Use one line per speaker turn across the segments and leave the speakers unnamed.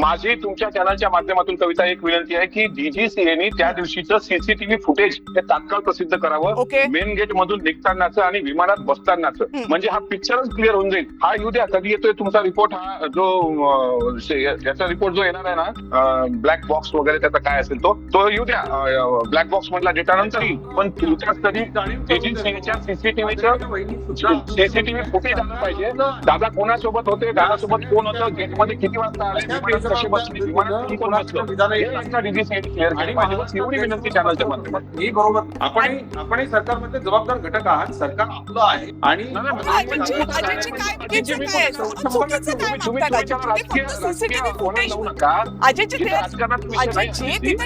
माझी तुमच्या चॅनलच्या माध्यमातून कविता एक विनंती आहे की डीजीसीएनी त्या दिवशीचं सीसीटीव्ही फुटेज हे तात्काळ प्रसिद्ध करावं.
ओके
मेन गेट मधून निघतानाचं आणि विमानात बसतानाचं. म्हणजे हा पिक्चरच क्लिअर होऊन जाईल. हा येऊ द्या कधी येतोय तुमचा रिपोर्ट हा जो अं, शे- याचा रिपोर्ट जो येणार आहे ना ब्लॅक बॉक्स वगैरे त्याचा काय असेल तो तो येऊ द्या. ब्लॅक बॉक्स मधला डेटा नंतर येईल. पण तुमच्या कधी डीजीसीएच्या सीसीटीव्हीचं सीसीटीव्ही फुटेज आलं पाहिजे. दादा कोणासोबत होते? दादासोबत कोण होतं? गेटमध्ये किती वाजता आले? विमानात डीजीसीए विनंती चॅनलच्या माध्यमातून
ही बरोबर. आपणही आपणही सरकारमध्ये जबाबदार घटक आहात. सरकार आपलं आहे. आणि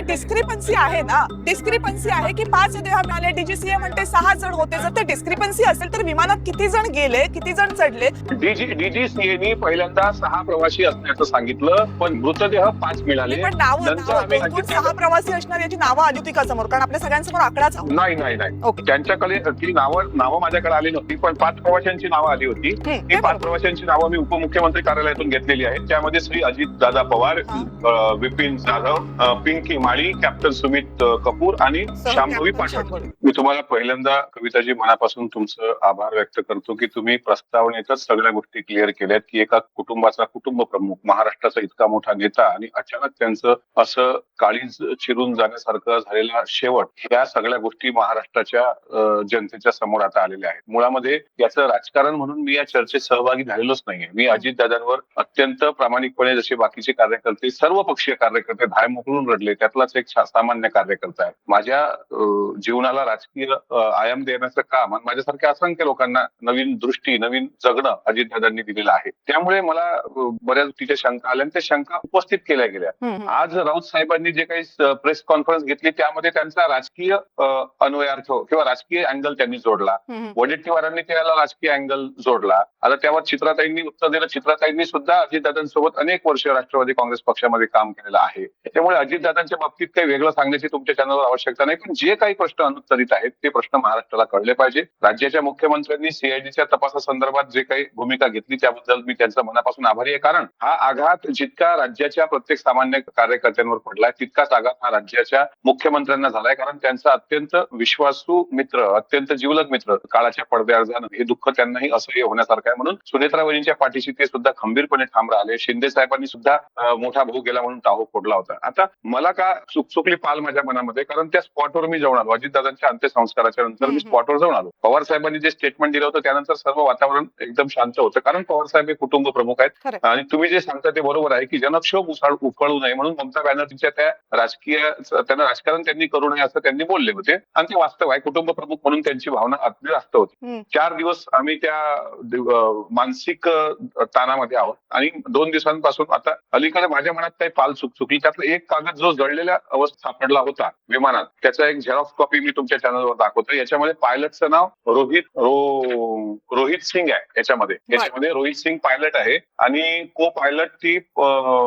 डिस्क्रिपन्सी आहे? ना? डिस्क्रिपन्सी आहे की पाच देहा मिळाले डीजीसीए म्हणते सहा जण होते. जर ते डिस्क्रिपन्सी असेल तर विमानात किती जण गेले किती जण चढले?
डीजी डीजीसीएनी पहिल्यांदा सहा प्रवासी असण्याचं सांगितलं. पण मृतदेह पाच मिळाले.
पण नावं सहा प्रवासी असणार याची नावं आली होती का समोर कारण आपल्या सगळ्यांसमोर आकडाच.
नाही नाही नाही. त्यांच्याकडे ती नावं नावं माझ्याकडे आली नव्हती पण पाच प्रवाशांची नावं आली होती. ती पाच. प्रवाशांची नावं मी उपमुख्यमंत्री कार्यालयातून घेतलेली आहेत. त्यामध्ये श्री अजित दादा पवार विपिन जाधव पिंकी माळी कॅप्टन सुमित कपूर आणि
कॅप्टन
पाठक. मी तुम्हाला पहिल्यांदा कविताजी मनापासून तुमचं आभार व्यक्त करतो की तुम्ही प्रस्तावनेतच सगळ्या गोष्टी क्लिअर केल्यात की एका कुटुंबाचा कुटुंब प्रमुख महाराष्ट्राचा इतका मोठा नेता आणि अचानक त्यांचं असं काळीज चिरून जाण्यासारखं झालेला शेवट या सगळ्या गोष्टी महाराष्ट्राच्या जनतेच्या समोर आता आलेल्या आहेत. मुळामध्ये याचं राजकारण म्हणून मी या चर्चेत सहभागी झालेलोच नाहीये. मी अजितदादांवर अत्यंत प्रामाणिकपणे जसे बाकीचे कार्यकर्ते सर्व पक्षीय कार्यकर्ते धाय मोकळून रडले. त्यातलाच एक सामान्य कार्यकर्ता आहे. माझ्या जीवनाला राजकीय आयाम देण्याचं काम आणि माझ्यासारख्या असंख्य लोकांना नवीन दृष्टी नवीन जगणं अजितदादांनी दिलेलं आहे. त्यामुळे मला बऱ्याच तिच्या शंका आल्या आणि त्या शंका उपस्थित केल्या गेल्या. आज राऊत साहेबांनी जे काही प्रेस कॉन्फरन्स घेतली त्यामध्ये त्यांचा राजकीय अन्वयार्थ किंवा राजकीय अँगल त्यांनी जोडला. वडेट्टीवारांनी त्याला राजकीय अँगल जोडला. आता त्यावर चित्राताईंनी उत्तर दिलं. चित्राताईंनी सुद्धा अजितदादांसोबत अनेक वर्ष राष्ट्रवादी काँग्रेस पक्षामध्ये काम केलेलं आहे. त्यामुळे अजितदादांच्या बाबतीत काही वेगळं सांगण्याची तुमच्या चॅनलवर आवश्यकता नाही. पण जे काही प्रश्न अनुत्तरित आहेत ते प्रश्न महाराष्ट्राला कळले पाहिजे. राज्याच्या मुख्यमंत्र्यांनी सीआयडीच्या तपासासंदर्भात जे काही भूमिका घेतली त्याबद्दल मी त्यांचा मनापासून आभारी आहे. कारण हा आघात जितका राज्याच्या प्रत्येक सामान्य कार्यकर्त्यांवर पडलाय तितकाच आघात हा राज्याच्या मुख्यमंत्र्यांना झालाय. कारण त्यांचा अत्यंत विश्वासू मित्र अत्यंत जिवलग मित्र काळाच्या पडद्याआड जाणं हे दुःख त्यांनाही असह्य होण्यासारखं आहे. म्हणून सुनेत्रा वहिनीच्या पाठीशी ते सुद्धा खंबीरपणे ठाम राहिले. शिंदे साहेबांनी सुद्धा मोठा भाऊ गेला म्हणून टाहो फोडला होता. आता मला का सुकसुकली पाल माझ्या मनामध्ये? कारण त्या स्पॉटवर मी जाऊन आलो. अजितदादांच्या अंत्यसंस्काराच्या नंतर मी. स्पॉटवर जाऊन आलो. पवार साहेबांनी जे स्टेटमेंट दिलं होतं त्यानंतर सर्व वातावरण एकदम शांत होतं. कारण पवार साहेब हे कुटुंब प्रमुख आहेत. आणि तुम्ही जे सांगता ते बरोबर आहे की जनक्षोभ उसाळ उफाळू नये म्हणून ममता बॅनर्जीच्या त्या राजकीय त्यांना राजकारण त्यांनी करू नये असं त्यांनी बोलले होते. आणि ते वास्तव आहे. कुटुंब प्रमुख म्हणून त्यांची भावना अगदी रास्त होती. चार दिवस आम्ही त्या मानसिक ताणामध्ये आहोत. आणि दोन दिवसांपासून आता अलीकडे माझ्या मनात काही पाल चुक चुकली त्यातला एक कागद जो जळलेल्या अवस्थेत सापडला होता विमानात त्याचा एक झेरॉक्स कॉपी मी तुमच्या चॅनलवर दाखवतो याच्यामध्ये पायलटचं नाव रोहित रो रोहित सिंग आहे याच्यामध्ये. याच्यामध्ये रोहित सिंग पायलट आहे. आणि को पायलट ती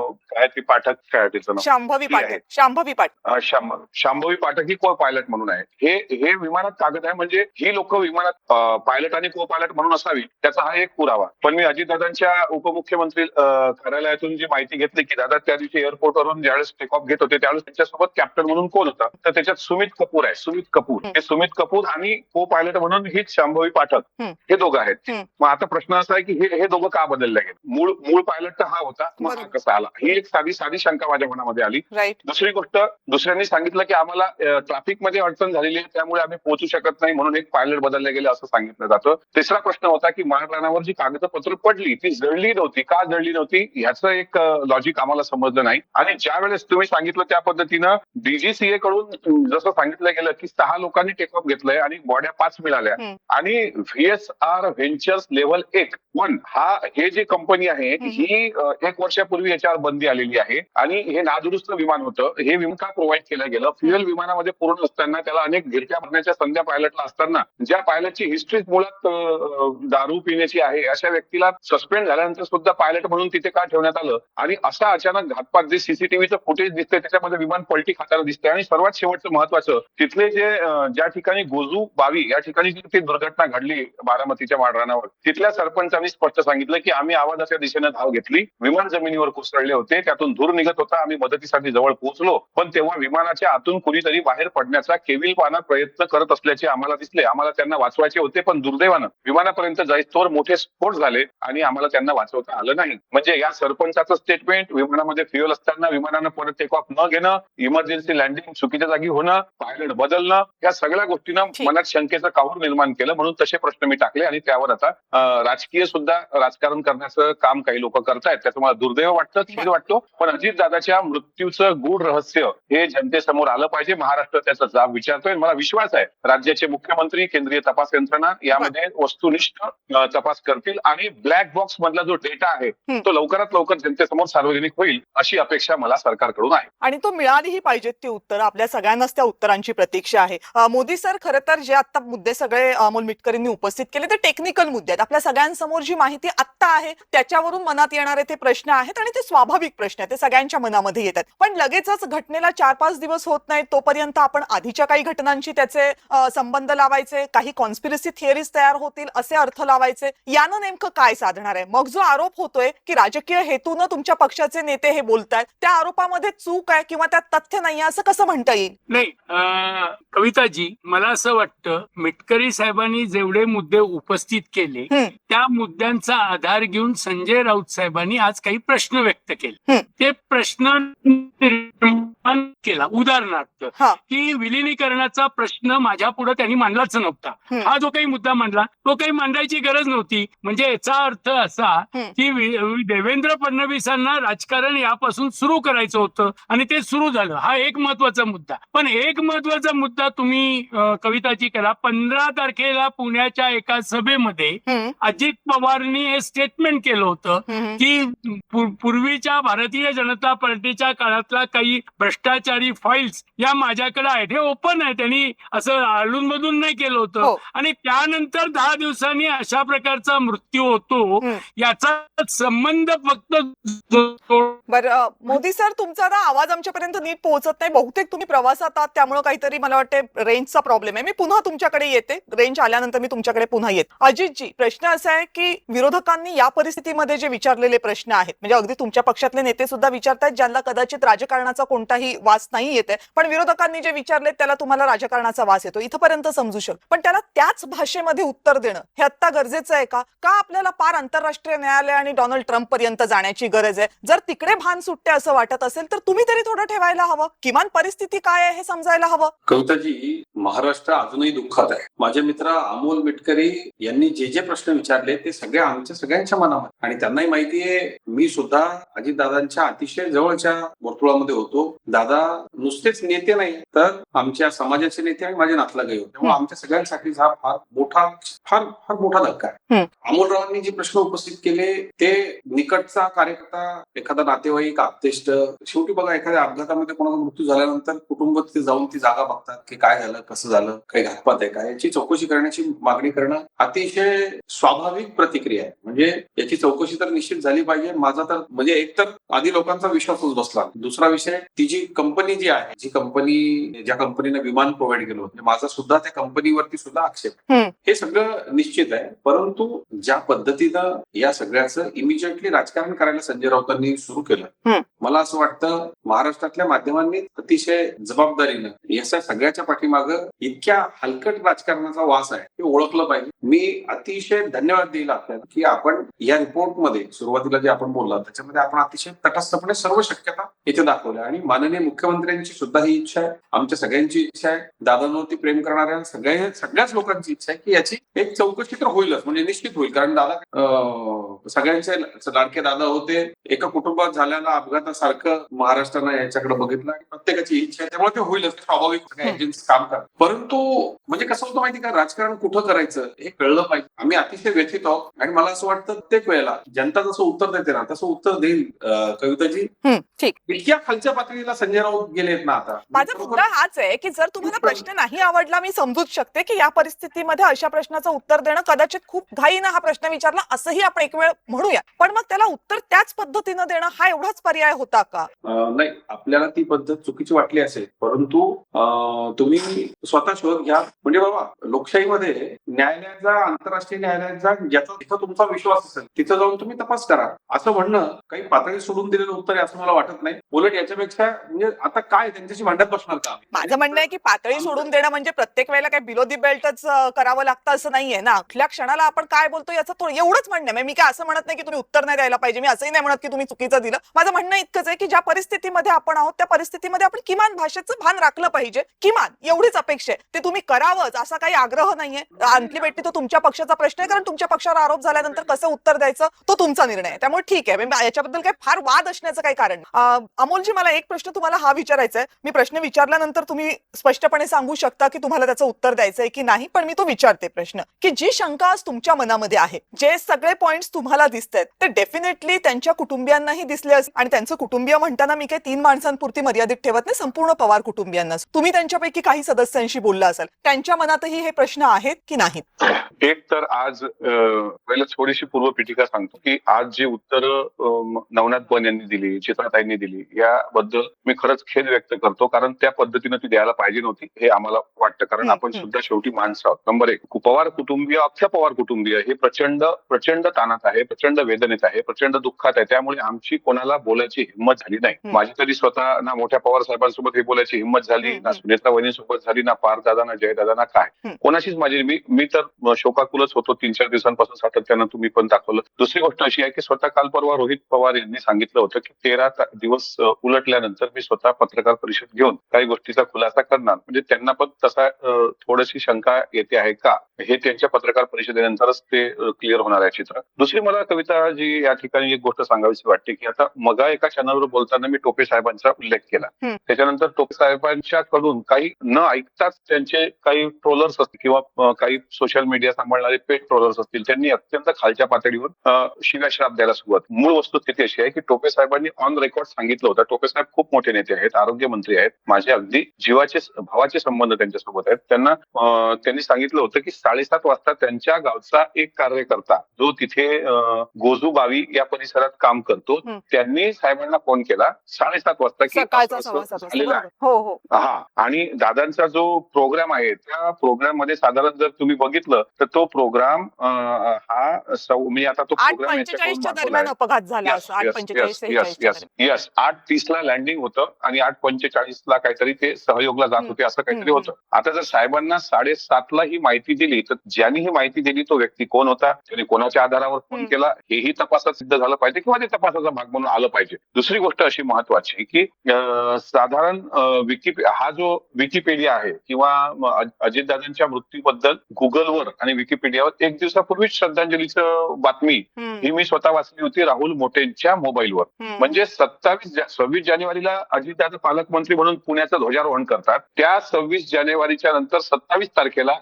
काय ती पाठक काय तिचं नाव?
शांभवी. पाटील शांभवी
अं, शांब- शांभवी पाठक ही को पायलट म्हणून आहे. हे हे विमानात कागद आहे म्हणजे ही लोक विमानात पायलट आणि को पायलट म्हणून असावी त्याचा हा एक पुरावा. पण मी अजितदादांच्या उपमुख्यमंत्री अं, कार्यालयातून जी माहिती घेतली की दादा त्या दिवशी एअरपोर्टवरून ज्यावेळेस टेक ऑफ घेत होते त्यावेळेस त्यांच्यासोबत कॅप्टन म्हणून कोण होता? तर त्याच्यात सुमित कपूर आहे सुमित कपूर. हे सुमित कपूर आणि को पायलट म्हणून हीच शांभवी पाठक.
हम्म.
हे दोघं आहेत.
हम्म.
मग आता प्रश्न असा आहे की हे हे दोघं का बदलले गेले मूळ मूळ पायलट तर हा होता. मग हा
बरोबर.
कसा आला? ही एक साधी साधी शंका माझ्या मनामध्ये आली. दुसरी गोष्ट दुसऱ्यांनी सांगितलं की आम्हाला ट्रॅफिकमध्ये अडचण झालेली आहे त्यामुळे आम्ही पोहोचू शकत नाही म्हणून एक पायलट बदलले गेले असं सांगितलं जातं. तिसरा प्रश्न होता की माळरानावर जी कागदपत्र पडली ती जळली नव्हती. का जळली नव्हती? ह्याचं एक लॉजिक आम्हाला समजलं नाही. आणि ज्या वेळेस तुम्ही सांगितलं त्या पद्धतीनं डीजीसीए कडून जसं सांगितलं गेलं की सहा लोकांनी टेक ऑफ घेतलंय आणि बॉड्या पाच मिळाल्या. आणि व्हीएस आर व्हेंचर्स लेवल एक वन हा हे जी कंपनी आहे. ही एक वर्षापूर्वी याच्यावर बंदी आलेली आहे. आणि हे नादुरुस्त विमान होतं. हे विमान का प्रोव्हाइड केलं गेलं? फ्युएल विमानामध्ये पूर्ण असताना त्याला अनेक गिरक्या भरण्याच्या संध्या पायलटला असताना ज्या पायलटची हिस्ट्री मुळात दारू पिण्याची आहे अशा व्यक्तीला सस्पेंड झाल्यानंतर सुद्धा पायलट म्हणून तिथे का ठेवण्यात आलं? आणि असा अचानक घातपात जे सीसीटीव्हीचं फुटेज दिसतंय त्याच्यामध्ये विमान पलटी खाताना दिसतंय. आणि सर्वात शेवटचं महत्वाचं तिथले जे ज्या ठिकाणी गोजू बावी या ठिकाणी ती दुर्घटना घडली बारामतीच्या माडरानावर तिथल्या सरपंचांनी स्पष्ट सांगितलं की आम्ही आवाजाच्या दिशेने धाव घेतली. विमान जमिनीवर कोसळले होते त्यातून धूर निघत होता. आम्ही मदतीसाठी जवळ पोहोचलो. पण तेव्हा विमानाच्या आतून कुणीतरी बाहेर पडण्याचा केविलवाना प्रयत्न करत असल्याचे आम्हाला दिसले. आम्हाला त्यांना वाचवायचे होते पण दुर्दैवानं विमानापर्यंत जाईस्तोवर मोठे स्फोट झाले आणि आम्हाला त्यांना वाचवता आलं नाही. म्हणजे या सरपंचाचं स्टेटमेंट विमानामध्ये फ्युअल असताना विमानानं परत टेक ऑफ न घेणं इमर्जन्सी लँडिंग चुकीच्या जागी होणं पायलट बदलणं या सगळ्या गोष्टीनं. मनात शंकेचं काहूर निर्माण केलं म्हणून तसे प्रश्न मी टाकले आणि त्यावर आता राजकीय सुद्धा राजकारण करण्याचं काम काही लोक करतायत. त्याचं मला दुर्दैव वाटतं. खेद वाटतो. पण अजितदादाच्या मृत्यूचं गूढ रहस्य हे जनतेसमोर आलं पाहिजे. महाराष्ट्र त्याचा जाब विचारतोय. मला विश्वास आहे राज्याचे मुख्यमंत्री केंद्रीय तपास यंत्रणा यामध्ये वस्तुनिष्ठ तपास करतील. आणि ब्लॅक बॉक्स मधला जो डेटा आहे. तो लवकरात लवकर जनतेसमोर सार्वजनिक होईल अशी अपेक्षा मला सरकारकडून आहे.
आणि तो मिळालीही पाहिजेत ती उत्तरं. आपल्या सगळ्यांनाच त्या उत्तरांची प्रतीक्षा आहे. मोदी सर खरं तर जे आता मुद्दे सगळे अमोल मिटकरींनी उपस्थित केले ते टेक्निकल मुद्दे आहेत. आपल्या सगळ्यांसमोर जी माहिती आत्ता आहे त्याच्यावरून मनात येणारे ते प्रश्न आहेत आणि ते स्वाभाविक प्रश्न आहेत ते सगळ्यांच्या मनामध्ये येतात. पण लगेचच घटनेला चार पाच दिवस होत नाहीत तोपर्यंत आपण आधीच्या काही घटनांशी त्याचे संबंध लावायचे काही कॉन्स्पिरसी थिअरीज तयार होतील असे अर्थ लावायचे. यानं नेमकं काय साधणार आहे? मग जो आरोप होतोय की राजकीय हेतूनं तुमच्या पक्षाचे नेते हे बोलतायत त्या आरोपामध्ये चूक आहे किंवा त्यात तथ्य नाही असं कसं म्हणता येईल?
नाही कविताजी मला असं वाटतं मिटकरी साहेबांनी जेवढे मुद्दे उपस्थित केले. त्या मुद्द्यांचा आधार घेऊन संजय राऊत साहेबांनी आज काही प्रश्न व्यक्त केले.
हम्म.
ते प्रश्न निर्माण केला. उदाहरणार्थ. की विलिनीकरणाचा प्रश्न माझ्या पुढे त्यांनी मांडलाच नव्हता. हा. जो काही मुद्दा मांडला तो काही मांडायची गरज नव्हती. म्हणजे याचा अर्थ असा. की देवेंद्र फडणवीसांना राजकारण यापासून सुरू करायचं होतं आणि ते सुरू झालं. हा एक महत्त्वाचा मुद्दा. पण एक महत्त्वाचा मुद्दा तुम्ही कविताची करा. पंधरा तारखेला पुण्याच्या एका सभेमध्ये अजित पवारनी हे स्टेटमेंट केलं होतं की पू- पूर्वीच्या भारतीय जनता पार्टीच्या काळातला काही भ्रष्टाचारी फाईल्स या माझ्याकडे आहेत. हे ओपन आहे त्यांनी. असं आलून मधून नाही केलं
हो.
होतं आणि त्यानंतर दहा दिवसांनी अशा प्रकारचा मृत्यू होतो. याचा संबंध फक्त
बरं मोदी सर तुमचा ना आवाज आमच्यापर्यंत नीट पोहोचत नाही. बहुतेक तुम्ही प्रवासात आहात. त्यामुळे काहीतरी मला वाटते रेंजचा प्रॉब्लेम आहे. मी पुन्हा तुमच्याकडे येते. रेंज आल्यानंतर मी तुमच्याकडे पुन्हा येते. अजितजी प्रश्न असा आहे की विरोधकांनी या परिस्थितीमध्ये जे विचारलेले प्रश्न आहेत म्हणजे अगदी तुमच्या पक्षातले नेते सुद्धा विचारतायत ज्यांना कदाचित राजकारणाचा कोणताही वास नाही येते पण विरोधकांनी जे विचारले त्याला तुम्हाला राजकारणाचा वास येतो. इथपर्यंत समजू शकतो पण त्याला त्याच भाषेमध्ये उत्तर देणं हे आता गरजेचं आहे का? का आपल्याला पार आंतरराष्ट्रीय न्यायालय आणि डोनाल्ड ट्रम्प पर्यंत जाण्याची गरज आहे? जर तिकडे भान सुटते असं वाटत असेल तर तुम्ही तरी थोडं ठेवायला हवं. किमान परिस्थिती काय आहे हे समजायला हवं?
कविताजी महाराष्ट्र अजूनही दुःखात आहे. माझे मित्र अमोल मिटकरी यांनी जे जे प्रश्न विचारले ते सगळे आमच्या सगळ्यांच्या मनामध्ये. आणि त्यांनाही माहिती आहे मी सुद्धा अजितदादांच्या अतिशय जवळच्या वर्तुळामध्ये होतो. दादा नुसतेच नेते नाही तर आमच्या समाजाचे नेते आणि माझे नातलगही होते. त्यामुळे आमच्या सगळ्यांसाठी हा फार मोठा फार फार मोठा धक्का आहे. अमोलरावांनी जे प्रश्न उपस्थित केले ते निकटचा कार्यकर्ता एखादा नातेवाईक आप्तेष्ट शेवटी बघा एखाद्या अपघातामध्ये कोणाचा मृत्यू झाल्यानंतर कुटुंब तिथे जाऊन ती जागा बघतात की काय झालं कसं झालं काही घातपात आहे का? याची चौकशी करण्याची मागणी करणं अतिशय स्वाभाविक प्रतिक्रिया आहे. म्हणजे याची चौकशी तर निश्चित झाली पाहिजे. माझा तर म्हणजे एक तर आधी लोकांचा विश्वासच बसला दुसरा विषय ती जी कंपनी जी आहे जी कंपनी ज्या कंपनीने विमान प्रोव्हाइड केलं होतं माझा सुद्धा त्या कंपनीवरती सुद्धा आक्षेप. हे सगळं निश्चित आहे परंतु ज्या पद्धतीनं या सगळ्याचं इमिजिएटली राजकारण करायला संजय राऊतांनी सुरू केलं. मला असं वाटतं महाराष्ट्रातल्या माध्यमांनी अतिशय जबाबदारीनं या सगळ्याच्या पाठीमागं इतक्या हलकट राजकारणाचा वास आहे हे ओळखलं पाहिजे मी अतिशय धन्यवाद देईल आपल्याला की आपण या रिपोर्टमध्ये सुरुवातीला जे आपण बोलला त्याच्यामध्ये आपण अतिशय तटस्थपणे सर्व शक्यता इथे दाखवल्या. आणि माननीय मुख्यमंत्र्यांची सुद्धा ही इच्छा आहे. आमच्या सगळ्यांची इच्छा आहे. दादांवरती प्रेम करणाऱ्या सगळ्या सगळ्याच लोकांची इच्छा आहे की याची एक चौकशी तर होईलच म्हणजे निश्चित होईल. कारण दादा सगळ्यांचे लाडके दादा होते. एका कुटुंबात झालेल्या अपघातासारखं महाराष्ट्रानं याच्याकडे बघितलं आणि प्रत्येकाची इच्छा आहे. त्यामुळे ते होईलच. ते स्वाभाविक सगळ्या. एजन्सी काम करतात. परंतु म्हणजे कसं होतं माहिती का? राजकारण कुठं करायचं हे कळलं पाहिजे. आम्ही अतिशय व्यथित आहोत. आणि मला असं वाटतं प्रत्येक वेळेला जनता जसं उत्तर देते ना तसं उत्तर देईल कविताजी. इतक्या खालच्या पातळीला संजय राऊत गेलेत ना आता.
माझा मुद्दा हाच आहे की जर तुम्हाला प्रश्न नाही आवडला मी समजूच शकते की या परिस्थितीमध्ये अशा प्रश्नाचं उत्तर देणं कदाचित खूप घाईनं हा प्रश्न विचारला असंही आपण एक वेळ म्हणूया. पण मग त्याला उत्तर त्याच पद्धतीनं देणं हा एवढाच पर्याय होता का?
नाही. आपल्याला ती पद्धत चुकीची वाटली असेल. परंतु तुम्ही स्वतः शोध घ्या. म्हणजे बाबा लोकशाहीमध्ये न्यायालयाचा आंतरराष्ट्रीय न्यायालयाचा ज्याचा तुमचा विश्वास असेल तिथं जाऊन तुम्ही तपास करा. असं म्हणणं काही पातळी सोडून दिलेलं उत्तर आहे असं मला वाटत नाही. उलट याच्यापेक्षा म्हणजे आता काय त्यांच्याशी भांडत बसणार का?
माझं म्हणणं आहे की पातळी सोडून देणं म्हणजे प्रत्येक वेळेला काय बिलो दी बेल्टच करावं लागतं असं नाहीये ना. कुठल्या क्षणाला आपण काय बोलतो याचं एवढंच म्हणणं आहे. म्हणजे मी काय असं म्हणत नाही की तुम्ही उत्तर नाही द्यायला पाहिजे. मी असंही नाही म्हणत की तुम्ही चुकीचं दिलं. माझं म्हणणं इतकंच आहे की ज्या परिस्थितीमध्ये आपण आहोत त्या परिस्थितीमध्ये आपण किमान भाषेचं भान राखलं पाहिजे. किमान एवढीच अपेक्षा आहे. ते तुम्ही करावंच असा काही आग्रह नाहीये. अल्टिमेटली तो तुमच्या पक्षाचा प्रश्न आहे कारण तुमच्या पक्षावर आरोप झाल्यानंतर कसं उत्तर द्यायचं तो तुमचा निर्णय आहे. त्यामुळे ठीक आहे. म्हणजे याच्याबद्दल काही फार वाद असण्याचं काही कारण अं, अमोलजी मला एक प्रश्न तुम्हाला हा विचारायचा आहे. मी प्रश्न विचारल्यानंतर तुम्ही स्पष्टपणे सांगू शकता की तुम्हाला त्याचं उत्तर द्यायचं आहे की नाही पण मी तो विचारते प्रश्न. की जी शंका आज तुमच्या मनामध्ये आहे जे सगळे पॉइंट तुम्हाला दिसत आहेत ते डेफिनेटली त्यांच्या कुटुंबियांनाही दिसले असतील आणि त्यांचं कुटुंबीय म्हणताना मी काही तीन माणसांपुरती मर्यादित ठेवत नाही संपूर्ण पवार कुटुंबियांनाच तुम्ही त्यांच्यापैकी काही सदस्यांशी बोलला असाल त्यांच्या मनातही हे प्रश्न आहेत की नाहीत?
एक तर आज पहिलं थोडीशी पूर्वपीठिका सांगतो की आज जी उत्तर नवनाथ बन यांनी दिली चित्राताईंनी दिली याबद्दल मी खरंच खेद व्यक्त करतो कारण त्या पद्धतीनं ती द्यायला पाहिजे नव्हती हे आम्हाला वाटतं कारण आपण. सुद्धा शेवटी माणसं आहोत. नंबर एक पवार कुटुंबीय अख्ख्या पवार कुटुंबीय हे प्रचंड प्रचंड ताणात आहे. प्रचंड वेदनेत आहे प्रचंड दुःखात आहे. त्यामुळे आमची कोणाला बोलायची हिंमत झाली नाही. माझी तरी स्वतः ना मोठ्या पवार साहेबांसोबत हे बोलायची हिंमत झाली ना. सुनेत्रा वहिनीसोबत झाली ना पारदादा ना जयदादा ना काय. कोणाशीच माझी मी मी तर शोकाकुलच होतो. तीन चार दिवसांपासून सातत्यानं तुम्ही पण दाखवलं. दुसरी गोष्ट अशी आहे की स्वतः काल परवा रोहित पवार यांनी सांगितलं होतं की तेरा दिवस उलटल्यानंतर मी स्वतः पत्रकार परिषद घेऊन काही गोष्टीचा खुलासा करणार. म्हणजे त्यांना पण तसा थोडीशी शंका येते आहे का? हे त्यांच्या पत्रकार परिषदेनंतरच ते क्लिअर होणार आहे चित्र. दुसरी मला कविता जी या ठिकाणी एक गोष्ट सांगावीशी वाटते की आता मगा एका चॅनलवर बोलताना मी टोपे साहेबांचा उल्लेख केला. त्याच्यानंतर टोपे साहेबांच्या कडून काही न ऐकताच त्यांचे काही ट्रोलर्स असतील किंवा काही सोशल मीडिया सांभाळणारे पेट ट्रोलर्स असतील त्यांनी अत्यंत खालच्या पातळीवर अं, शिव्याश्राप द्यायला सुरुवात. मूळ वस्तुस्थिती अशी आहे की टोपे साहेबांनी ऑन रेकॉर्ड सांगितलं होतं. टोपे साहेब खूप मोठे नेते आहेत आरोग्यमंत्री आहेत माझे अगदी जीवाचे भावाचे संबंध त्यांच्यासोबत आहेत. त्यांना त्यांनी सांगितलं होतं की साडेसात वाजता त्यांच्या गावचा एक कार्यकर्ता जो तिथे अं, गोजूबावी या परिसरात काम करतो. त्यांनी साहेबांना फोन केला साडेसात वाजता की.
हो हो
हा आणि दादांचा जो प्रोग्राम आहे त्या प्रोग्राममध्ये साधारण जर तुम्ही बघितलं तर तो प्रोग्राम हा सौ मी आता तो प्रोग्राम
अपघात झाला आठ पंचेचाळीस
यस आठ तीसला लँडिंग होतं आणि आठ पंचेचाळीसला काहीतरी ते सहयोगला जात. होते असं काहीतरी. होतं आता जर साहेबांना साडेसातला ही माहिती दिली तर ज्यांनी ही माहिती दिली तो व्यक्ती कोण होता त्याने कोणाच्या आधारावर फोन. केला हेही तपासात सिद्ध झालं पाहिजे किंवा ते तपासाचा भाग म्हणून आलं पाहिजे. दुसरी गोष्ट अशी महत्वाची की साधारण विकिपी हा जो विकिपीडिया आहे किंवा अजितदादांच्या मृत्यूबद्दल गुगलवर आणि विकिपीडियावर एक दिवसापूर्वीच श्रद्धांजलीचं बातमी ही मी स्वतः वाचली होती राहुल मोटेंच्या मोबाईलवर. म्हणजे सत्तावीस सव्वीस जानेवारीला अजितदादा पालकमंत्री म्हणून पुण्याचं ध्वजारोहण करतात. त्या सव्वीस जानेवारीच्या नंतर सत्तावीस तारखेला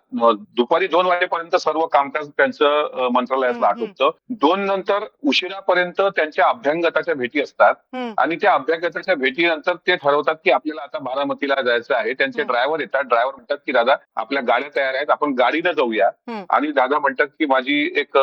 दुपारी दोन वाजेपर्यंत सर्व कामकाज त्यांचं मंत्रालयातलं आटोपतं. दोन नंतर उशिरापर्यंत त्यांच्या अभ्यंगताच्या भेटी असतात. आणि त्या अभ्यंगताच्या भेटीनंतर ते ठरवतात की आपल्याला आता बारामतीला जायचं आहे. त्यांचे. ड्रायव्हर येतात. ड्रायव्हर म्हणतात की दादा आपल्या गाड्या तयार आहेत. आपण गाडीनं जाऊया. आणि दादा म्हणतात की माझी एक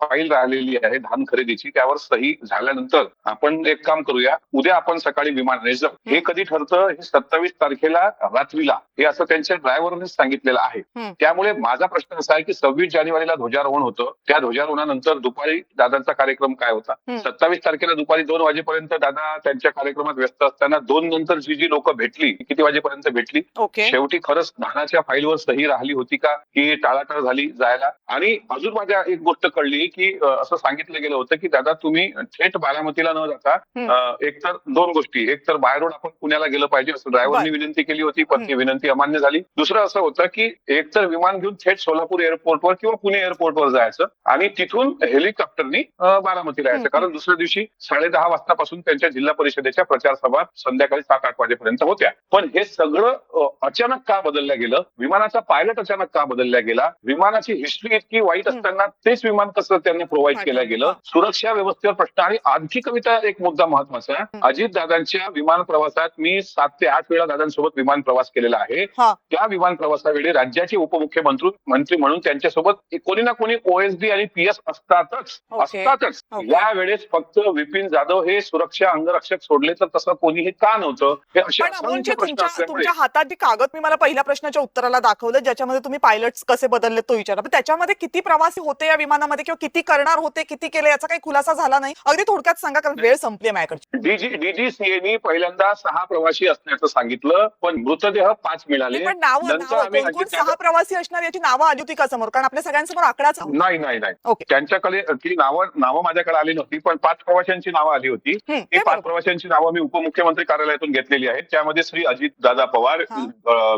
फाईल राहिलेली आहे धान खरेदीची. त्यावर सही झाल्यानंतर आपण एक काम करूया. उद्या आपण सकाळी विमानाने जाऊ. हे कधी ठरतं? हे सत्तावीस तारखेला रात्रीला. हे असं त्यांच्या ड्रायव्हरनेच सांगितलेलं आहे. त्यामुळे माझा प्रश्न असा आहे की सव्वीस जानेवारीला ध्वजारोहण होतं. त्या ध्वजारोहणानंतर दुपारी दादांचा कार्यक्रम काय होता. सत्तावीस तारखेला दुपारी दोन वाजेपर्यंत दादा त्यांच्या कार्यक्रमात व्यस्त असताना दोन नंतर जी जी लोक भेटली किती वाजेपर्यंत भेटली? शेवटी खरंच धानाच्या फाईलवर सही राहिली होती का? की टाळाटाळ झाली जायला? आणि अजून माझ्या एक गोष्ट कळली की असं सांगितलं गेलं होतं की दादा तुम्ही थेट बारामतीला न जाता
हम्म.
अ, एक तर दोन गोष्टी एक तर बाय रोड आपण पुण्याला गेलं पाहिजे असं ड्रायव्हरनी विनंती केली होती पण ती विनंती अमान्य झाली. दुसरं असं होतं की एक तर विमान घेऊन थेट सोलापूर एअरपोर्टवर किंवा पुणे एअरपोर्टवर जायचं आणि तिथून हेलिकॉप्टरनी बारामतीला यायचं. कारण दुसऱ्या दिवशी साडे दहा वाजतापासून त्यांच्या जिल्हा परिषदेच्या प्रचार सभा संध्याकाळी सात आठ वाजेपर्यंत होत्या पण हे सगळं अचानक का बदललं गेलं विमानाचा पायलट अचानक का बदलला गेला विमानाची हिस्ट्री इतकी वाईट. असताना तेच विमान कसं त्यांना प्रोव्हाइड केलं. गेलं सुरक्षा व्यवस्थेवर प्रश्न आणि आणखी कविता एक मुद्दा महत्त्वाचा आहे. अजित दादांच्या विमान प्रवासात मी सात ते आठ वेळा दादांसोबत विमान प्रवास केलेला आहे. त्या विमान प्रवासावेळी राज्याचे उपमुख्यमंत्री मंत्री म्हणून त्यांच्यासोबत कोणी ना कोणी ओएसडी आणि पीएस असतातच असतातच. असतातच. या वेळेस फक्त विपिन जाधव हे सुरक्षा अंगरक्षक सोडले तर तसं कोणीही का नव्हतं? हे असे असंख्य प्रश्न
तुमच्या हातात जी कागद मी मला पहिल्या प्रश्नाच्या उत्तराला दाखवलं ज्याच्यामध्ये तुम्ही पायलट्स कसे बदलले तो विचारला. पण त्याच्यामध्ये किती प्रवासी होते या विमानामध्ये किंवा किती करणार होते किती केले याचा काही खुलासा झाला नाही. अगदी थोडक्यात सांगा कारण वेळ संपली माझ्याकडची.
डीजी डीजीसीएनी पहिल्यांदा सहा प्रवासी असण्याचं सांगितलं पण मृतदेह पाच मिळाले.
पण नावं कोण कोण सहा प्रवासी असणार याची नावं आली होती का समोर? कारण आपल्या सगळ्यांसमोर आकडाच.
नाही नाही नाही. त्यांच्याकडे ती नावं नावं माझ्याकडे आली नव्हती पण पाच प्रवाशांची नावं आली होती. ती पाच. प्रवाशांची नावं मी उपमुख्यमंत्री कार्यालयातून घेतलेली आहेत. त्यामध्ये श्री अजित दादा पवार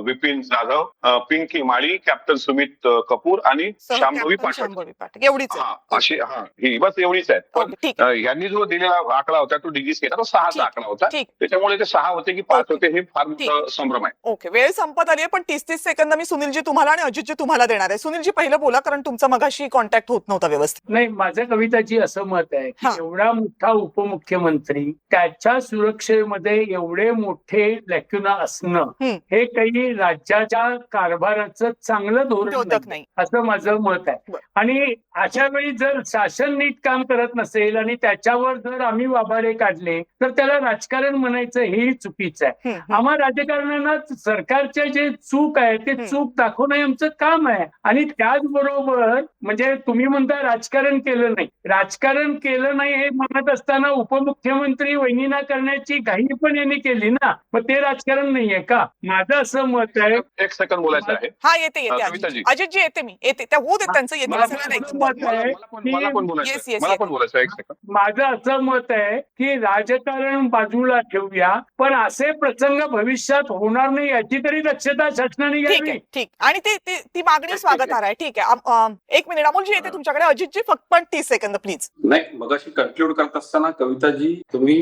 विपिन जाधव पिंकी माळी कॅप्टन सुमित कपूर आणि शांभवी
शांभवी पाठक. एवढीच आहे.
हा अशी हा ही बस एवढीच आहे पण यांनी जो दिलेला आकडा होता तो डीजीसी तो सहाचा. आकडा होता. त्याच्यामुळे ते सहा होते की पाच. होते हे फार. मोठं संभ्रम आहे.
ओके वेळ संपत आली आहे पण तीस तीस सेकंद मी सुनीलजी तुम्हाला आणि अजितजी तुम्हाला देणार आहे. सुनीलजी पहिलं बोला कारण तुमचा मगाशी कॉन्टॅक्ट होत नव्हता व्यवस्थित.
नाही माझ्या कविताची असं मत आहे की
हा.
एवढा मोठा उपमुख्यमंत्री त्याच्या सुरक्षेमध्ये एवढे मोठे लॅक्युना असणं. हे काही राज्याच्या कारभाराचं चांगलं धोरण नाही. असं माझं मत आहे. आणि अशा वेळी जर शासन नीट काम करत नसेल आणि त्याच्यावर जर आम्ही वाबारे काढले तर त्याला राजकारण म्हणायचं हेही चुकीचं आहे. आम्हा राजकारण्यांना सरकारचे जे चूक आहे ते. चूक दाखवणं हे आमचं काम आहे आणि त्याचबरोबर म्हणजे तुम्ही म्हणता राजकारण केलं नाही. राजकारण केलं नाही हे म्हणत असताना उपमुख्यमंत्री वहिनीना करण्याची घाई पण यांनी केली ना. मग ते राजकारण नाहीये का? माझं असं मत आहे.
एक सेकंद बोलायचं आहे.
हा येते अजितजी येते मी. येते. त्या होऊ देत त्यांचं येते
माझं असं मत आहे की राजकारण बाजूला ठेवूया पण असे प्रसंग भविष्यात होणार नाही याची तरी दक्षता शासनाने
ठीक
घ्यावी
आहे ठीक. आणि ती मागणी स्वागत आहे. ठीक आहे. एक मिनिट. अमोलजी येते तुमच्याकडे. अजितजी फक्त तीस सेकंद प्लीज
नाही मगाशी कन्क्लूड करत असताना कविताजी तुम्ही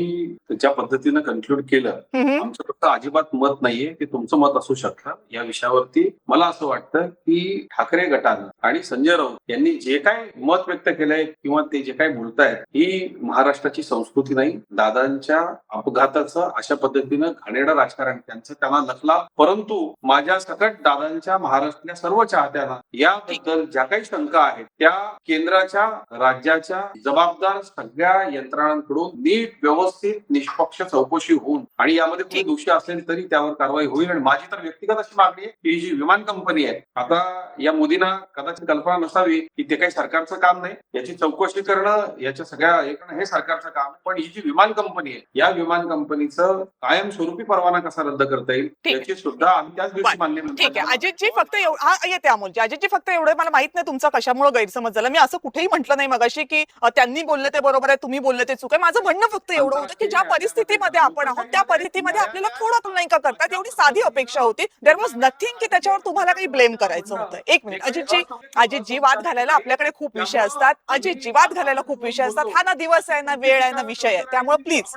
ज्या पद्धतीनं कन्क्लूड केलं. आमचं फक्त अजिबात मत नाहीये ते तुमचं मत असू शकतं. या विषयावरती मला असं वाटतं की ठाकरे गटानं आणि संजय राऊत यांनी जे काय मत व्यक्त केलंय किंवा ते जे काय बोलतायत ही महाराष्ट्राची संस्कृती नाही दादांच्या अपघाताचं अशा पद्धतीनं घाणेरडं राजकारण त्यांचं त्यांना लखला परंतु माझ्या सकट दादांच्या महाराष्ट्रातल्या सर्व चाहत्यांना याबद्दल ज्या काही शंका आहेत त्या केंद्राच्या राज्याच्या जबाबदार सगळ्या यंत्रणांकडून नीट व्यवस्थित निष्पक्ष चौकशी होऊन आणि यामध्ये कोणी. दोषी असेल तरी त्यावर कारवाई होईल आणि माझी तर व्यक्तिगत अशी मागणी आहे की ही जी विमान कंपनी आहे आता या मोदींना कदाचित कल्पना नसावी की ते काही सरकारचं काम नाही याची चौकशी करणं याच्या सगळ्या हे करणं हे सरकारचं काम. पण ही जी विमान कंपनी आहे या विमान कंपनीचं कायमस्वरूपी परवाना कसा रद्द करता येईल. याची सुद्धा आम्ही त्याच दिवशी. मान्य
ठीक आहे अजितजी फक्त येते अमोलजी अजितजी फक्त एवढं मला माहीत नाही तुमचा कशामुळे गैरसमज झाला मी असं कुठेही म्हटलं नाही मगाशी की त्यांनी बोलले ते बरोबर आहे तुम्ही बोलले ते चुक आहे. माझं म्हणणं फक्त एवढं होतं की ज्या परिस्थितीमध्ये आपण आहोत त्या परिस्थितीमध्ये आपल्याला थोडं नाही का करतात एवढी साधी अपेक्षा होती. देर वॉज नथिंग की त्याच्यावर तुम्हाला काही ब्लेम करायचं होतं. एक मिनिट अजितजी अजितजी वाद घालायला आपल्याकडे खूप विषय असतात. अजितजी वाद घालायला खूप विषय असतात. हा ना दिवस आहे ना वेळ आहे ना विषय आहे. त्यामुळे प्लीज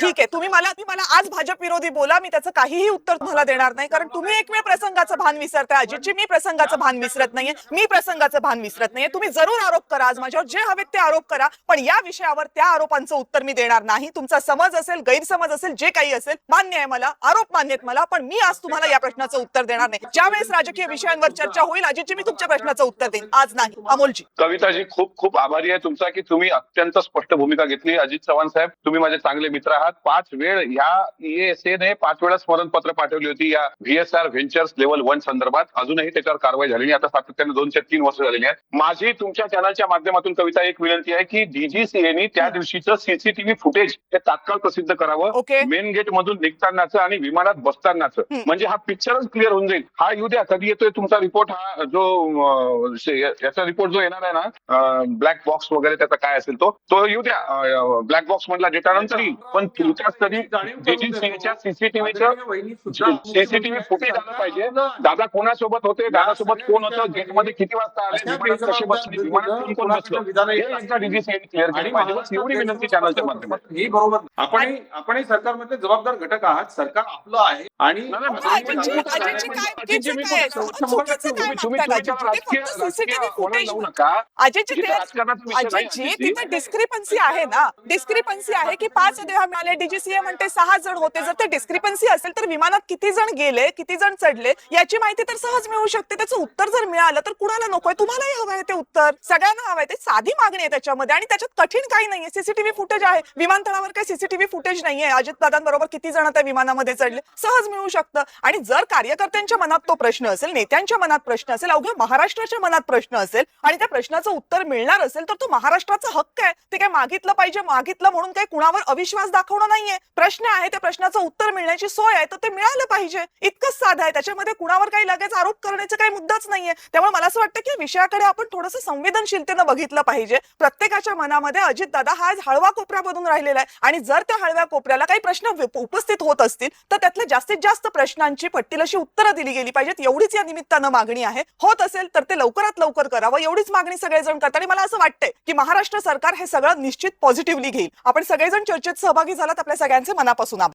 ठीक आहे. तुम्ही मला तुम्ही मला आज भाजप विरोधी बोला मी त्याचं काहीही उत्तर तुम्हाला देणार नाही. कारण तुम्ही एक वेळ प्रसंगाचं भान विसरताय. अजितजी मी प्रसंगाचं भान विसरत नाहीये. मी प्रसंगाचं भान विसरत नाहीये. तुम्ही जरूर आरोप करा आज माझ्यावर जे हवेत ते आरोप करा पण या विषयावर त्या आरोपांचं उत्तर मी देणार नाही. तुमचा समज असेल गैरसमज असेल जे काही असेल मान्य आहे मला आरोप मान्य आहेत मला पण मी आज तुम्हाला या प्रश्नाचं उत्तर देणार नाही. ज्यावेळेस राजकीय विषयांवर चर्चा होईल अजितजी मी तुमच्या प्रश्नाचं उत्तर देईन. आज नाही. अमोलजी.
कविताजी खूप खूप आभारी आहे तुमचा की तुम्ही अत्यंत स्पष्ट भूमिका घेतली. अजित चव्हाण साहेब तुम्ही माझे चांगले मित्र आहात. पाच वेळ या ने पाच वेळा स्मरणपत्र पाठवली होती या व्हीएसआर व्हेंचर्स लेवल वन संदर्भात. अजूनही त्याच्यावर कारवाई झाली नाही. आता सातत्याने दोनशे तीन वर्ष झालेली आहेत. माझी तुमच्या चॅनलच्या माध्यमातून कविता एक विनंती आहे की डीजीसीएनी त्या दिवशीचं सीसीटीव्ही फुटेज हे तात्काळ प्रसिद्ध करावं. मेन गेट मधून निघतानाचं आणि विमानात बसतानाचं. म्हणजे हा पिक्चरच क्लिअर होऊन जाईल. हा येऊ द्या कधी येतोय तुमचा रिपोर्ट हा जो याचा रिपोर्ट जो येणार आहे ना ब्लॅक बॉक्स वगैरे त्याचा काय असेल तो तो येऊ द्या. ब्लॅक बॉक्स मधला डेटा नंतर येईल पण तुमच्या तरी डीजीसीच्या सीसीटीव्हीचं सीसीटीव्ही फुटेज आलं पाहिजे. दादा कोणासोबत होते? दादासोबत कोण होतं? गेटमध्ये किती वाजता आले? कसे बसले? हे
बरोबर. आपणही आपणही सरकारमधले जबाबदार घटक आहात. सरकार आपलं आहे. आणि
डिस्क्रिपन्सी आहे? ना. डिस्क्रिपन्सी आहे की पाच देहा मिळाले डीजीसीए म्हणते सहा जण होते. जर ते डिस्क्रिपन्सी असेल तर विमानात किती जण गेले किती जण चढले याची माहिती तर सहज मिळू शकते. शकते त्याचं उत्तर जर मिळालं तर कुणाला नकोय तुम्हालाही हवं आहे ते उत्तर. सगळ्यांना हवं आहे ते साधी मागणी आहे त्याच्यामध्ये आणि त्याच्यात कठीण काही नाहीये. सीसीटीव्ही फुटेज आहे. विमानतळावर काही सीसीटीव्ही फुटेज नाहीये. अजित दादांबरोबर किती जण त्या विमानामध्ये चढले? सहज मिळू शकतं. आणि जर कार्यकर्त्यांच्या मनात तो प्रश्न असेल नेत्यांच्या मनात प्रश्न असेल अवघ्या महाराष्ट्राच्या मनात प्रश्न असेल आणि त्या प्रश्नाचं उत्तर मिळणार असेल तर तो महाराष्ट्राचा हक्क आहे. ते काय मागितलं पाहिजे मागितलं म्हणून काही कुणावर अविश्वास दाखवणं नाहीये. प्रश्न आहे त्या प्रश्नाचं उत्तर मिळण्याची सोय आहे तर ते मिळालं पाहिजे. इतकंच साधं आहे. त्याच्यामध्ये कुणावर काही लगेच आरोप करण्याचा काही मुद्दाच नाहीये. त्यामुळे मला असं वाटतं की विषयाकडे आपण थोडंसं संवेदनशीलतेनं बघितलं पाहिजे. प्रत्येकाच्या मनामध्ये अजित दादा हा आज हळवा कोपरा बनून राहिलेला आहे. आणि जर त्या हळव्या कोपऱ्याला काही प्रश्न उपस्थित होत असतील तर त्यातल्या जास्तीत जास्त प्रश्नांची पट्टील अशी उत्तरं दिली गेली पाहिजेत. एवढीच या निमित्तानं मागणी आहे. होत असेल तर ते लवकरात लवकर करावं. एवढीच मागणी सगळेजण करतात. आणि मला असं वाटतंय की महाराष्ट्र सरकार हे सगळं निश्चित पॉझिटिव्हली घेईल. आपण सगळेजण चर्चेत सहभागी झालात. आपल्या सगळ्यांचे मनापासून